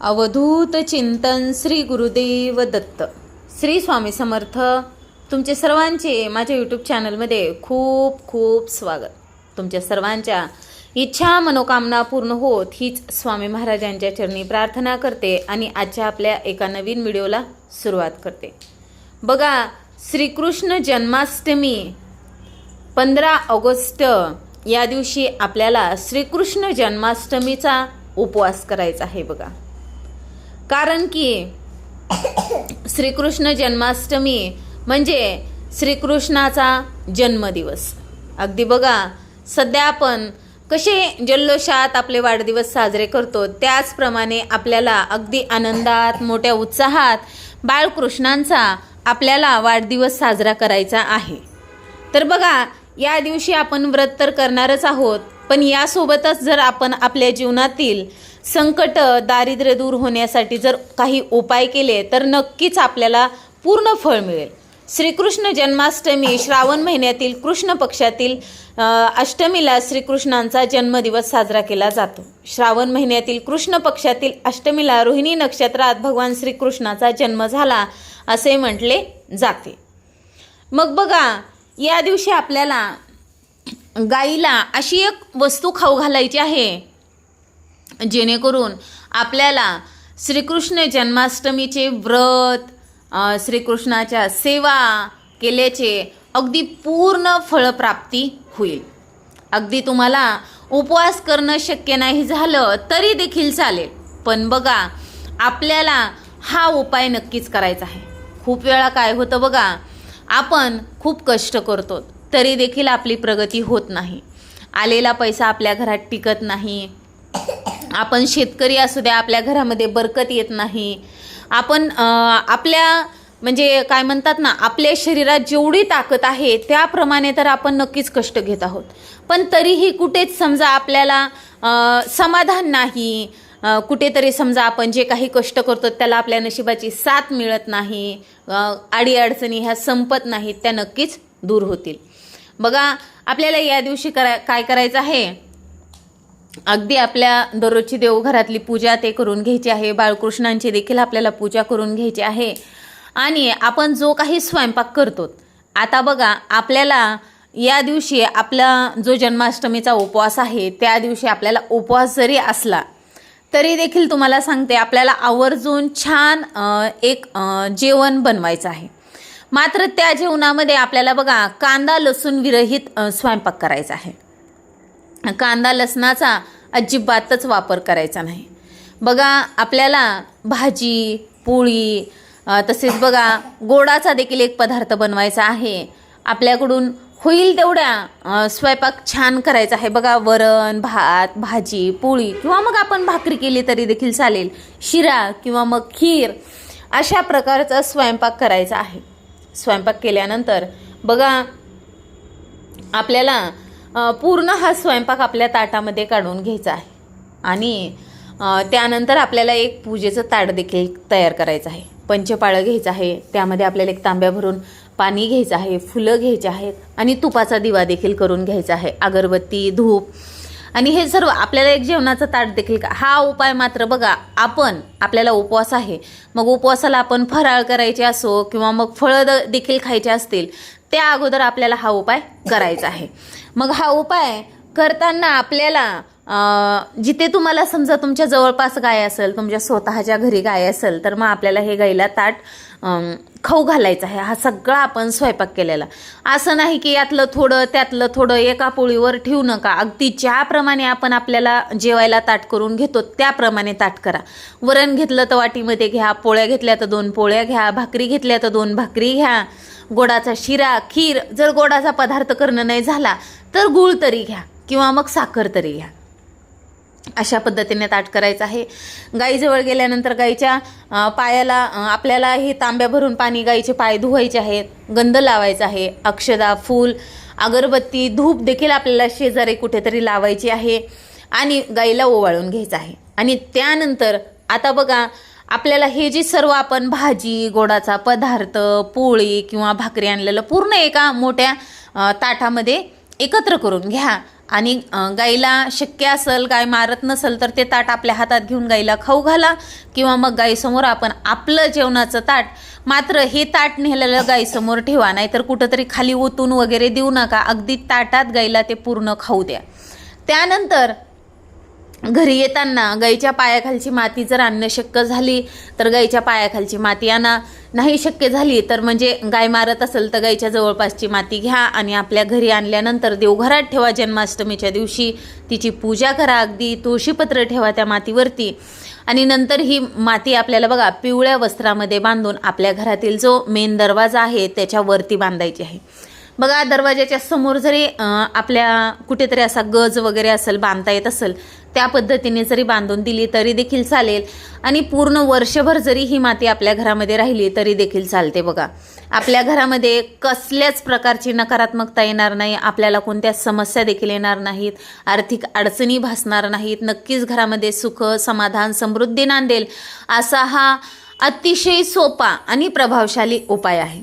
अवधूत चिंतन श्री गुरुदेव दत्त. श्री स्वामी समर्थ तुमचे सर्वांचे माझ्या यूट्यूब चॅनलमध्ये खूप खूप स्वागत. तुमच्या सर्वांच्या इच्छा मनोकामना पूर्ण होत हीच स्वामी महाराजांच्या चरणी प्रार्थना करते आणि आजच्या आपल्या एका नवीन व्हिडिओला सुरुवात करते. बघा श्रीकृष्ण जन्माष्टमी पंधरा ऑगस्ट या दिवशी आपल्याला श्रीकृष्ण जन्माष्टमीचा उपवास करायचा आहे बघा. कारण की श्रीकृष्ण जन्माष्टमी म्हणजे श्रीकृष्णाचा जन्मदिवस. अगदी बघा सध्या आपण कसे जल्लोषात आपले वाढदिवस साजरे करतो त्याचप्रमाणे आपल्याला अगदी आनंदात मोठ्या उत्साहात बाळकृष्णांचा आपल्याला वाढदिवस साजरा करायचा आहे. तर बघा या दिवशी आपण व्रत तर करणारच आहोत पण यासोबतच जर आपण आपल्या जीवनातील संकट दारिद्र्य दूर होण्यासाठी जर काही उपाय केले तर नक्कीच आपल्याला पूर्ण फळ मिळेल. श्रीकृष्ण जन्माष्टमी श्रावण महिन्यातील कृष्ण पक्षातील अष्टमीला श्रीकृष्णांचा जन्मदिवस साजरा केला जातो. श्रावण महिन्यातील कृष्ण पक्षातील अष्टमीला रोहिणी नक्षत्रात भगवान श्रीकृष्णाचा जन्म झाला असे म्हटले जाते. मग बघा या दिवशी आपल्याला गाईला अशी एक वस्तू खाऊ घालायची आहे. जेणेकरून आपल्याला श्रीकृष्ण जन्माष्टमीचे व्रत श्रीकृष्णाच्या सेवा केल्याचे अगदी पूर्ण फळप्राप्ती होईल. अगदी तुम्हाला उपवास करणं शक्य नाही झालं तरी देखील चालेल. पण बघा आपल्याला हा उपाय नक्कीच करायचा आहे. खूप वेळा काय होतं बघा आपण खूप कष्ट करतो तरी देखील आपली प्रगती होत नाही. आलेला पैसा आपल्या घरात टिकत नाही. आपण शेतकरी असू द्या आपल्या घरामध्ये बरकत येत नाही. आपण आपल्या म्हणजे काय म्हणतात ना आपल्या शरीरात जेवढी ताकद आहे त्याप्रमाणे तर आपण नक्कीच कष्ट घेत आहोत. पण तरीही कुठेच समजा आपल्याला समाधान नाही कुठेतरी समजा आपण जे काही कष्ट करतो त्याला आपल्या नशिबाची साथ मिळत नाही अडीअडचणी ह्या संपत नाहीत त्या नक्कीच दूर होतील. बघा आपल्याला या दिवशी करा काय करायचं आहे? अगदी आपल्या दररोजची देवघरातली पूजा ते करून घ्यायची आहे. बाळकृष्णांची देखील आपल्याला पूजा करून घ्यायची आहे. आणि आपण जो काही स्वयंपाक करतो आता बघा आपल्याला या दिवशी आपला जो जन्माष्टमीचा उपवास आहे त्या दिवशी आपल्याला उपवास जरी असला तरी देखील तुम्हाला सांगते आपल्याला आवर्जून छान एक जेवण बनवायचं आहे. मात्र त्या जेवणामध्ये आपल्याला बघा कांदा लसूण विरहित स्वयंपाक करायचा आहे. कांदा लसणाचा अजिबातच वापर करायचा नाही. बघा आपल्याला भाजी पोळी तसेच बघा गोडाचा देखील एक पदार्थ बनवायचा आहे. आपल्याकडून होईल तेवढ्या स्वयंपाक छान करायचा आहे. बघा वरण भात भाजी पोळी किंवा मग आपण भाकरी केली तरी देखील चालेल. शिरा किंवा मग खीर अशा प्रकारचा स्वयंपाक करायचा आहे. स्वयंपाक केल्यानंतर बघा आपल्याला पूर्ण हा स्वयंपाक आपल्या ताटामध्ये काढून घ्यायचा आहे. आणि त्यानंतर आपल्याला एक पूजेचं ताट देखील तयार करायचं आहे. पंचपाळं घ्यायचं आहे. त्यामध्ये आपल्याला एक तांब्या भरून पाणी घ्यायचं आहे फुलं घ्यायची आहेत आणि तुपाचा दिवा देखील करून घ्यायचा आहे अगरबत्ती धूप. आणि हे सर्व आपल्याला एक जेवणाचं ताट देखील का हा उपाय मात्र बघा आपण आपल्याला उपवास आहे. मग उपवासाला आपण फराळ करायचे असो किंवा मग फळं द- देखील खायचे असतील त्या अगोदर आपल्याला हा उपाय करायचा आहे. मग हा उपाय करताना आपल्याला जिथे तुम्हाला समजा तुमच्या जवळपास गाय असेल तुमच्या स्वतःच्या घरी गाय असेल तर मग आपल्याला हे गाईला ताट खाऊ घालायचा आहे. हा सगळा आपण स्वयंपाक केलेला. असं नाही की यातलं थोडं त्यातलं थोडं एका पोळीवर ठेवू नका. अगदी ज्याप्रमाणे आपण आपल्याला जेवायला ताट करून घेतो त्याप्रमाणे ताट करा. वरण घेतलं तर वाटीमध्ये घ्या पोळ्या घेतल्या तर दोन पोळ्या घ्या भाकरी घेतल्या तर दोन भाकरी घ्या. गोडाचा शिरा खीर जर गोडाचा पदार्थ करणं नाही झाला तर गूळ तरी घ्या किंवा मग साखर तरी घ्या. अशा पद्धतीने ताट करायचं आहे. गाईजवळ गेल्यानंतर गाईच्या पायाला आपल्याला हे तांब्या भरून पाणी गाईचे पाय धुवायचे आहेत गंध लावायचा आहे अक्षदा फूल अगरबत्ती धूप देखील आपल्याला शेजारी कुठेतरी लावायची आहे आणि गाईला ओवाळून घ्यायचं आहे. आणि त्यानंतर आता बघा आपल्याला हे जी सर्व आपण भाजी गोडाचा पदार्थ पोळी किंवा भाकरी आणलेलं पूर्ण एका मोठ्या ताटामध्ये एकत्र करून घ्या. आणि गाईला शक्य असेल गाय मारत नसेल तर ते ताट आपल्या हातात घेऊन गाईला खाऊ घाला किंवा मग गाईसमोर आपण आपलं जेवणाचं ताट मात्र हे ताट नेलेलं गाईसमोर ठेवा नाहीतर कुठंतरी खाली ओतून वगैरे देऊ नका. अगदी ताटात गाईला ते पूर्ण खाऊ द्या. त्यानंतर घरी येताना गाईच्या पायाखालची माती जर आणणं शक्य झाली तर गाईच्या पायाखालची माती आणा. नाही शक्य झाली तर म्हणजे गाय मारत असेल तर गाईच्या जवळपासची माती घ्या आणि आपल्या घरी आणल्यानंतर देवघरात ठेवा जन्माष्टमीच्या दिवशी. तिची पूजा करा अगदी तुळशीपत्र ठेवा त्या मातीवरती. आणि नंतर ही माती आपल्याला बघा पिवळ्या वस्त्रामध्ये बांधून आपल्या घरातील जो मेन दरवाजा आहे त्याच्यावरती बांधायची आहे. बघा दरवाजाच्या समोर जरी आपल्या कुठेतरी असा गज वगैरे असेल बांधता येत असेल त्या पद्धतीने जरी बांधून दिली तरी देखील चालेल. आणि पूर्ण वर्षभर जरी ही माती आपल्या घरामध्ये राहिली तरी देखील चालते बघा. आपल्या घरामध्ये कसल्याच प्रकारची नकारात्मकता येणार नाही आपल्याला कोणत्या समस्या देखील येणार नाहीत आर्थिक अडचणी भासणार नाहीत नक्कीच घरामध्ये सुख समाधान समृद्धी नांदेल असा हा अतिशय सोपा आणि प्रभावशाली उपाय आहे.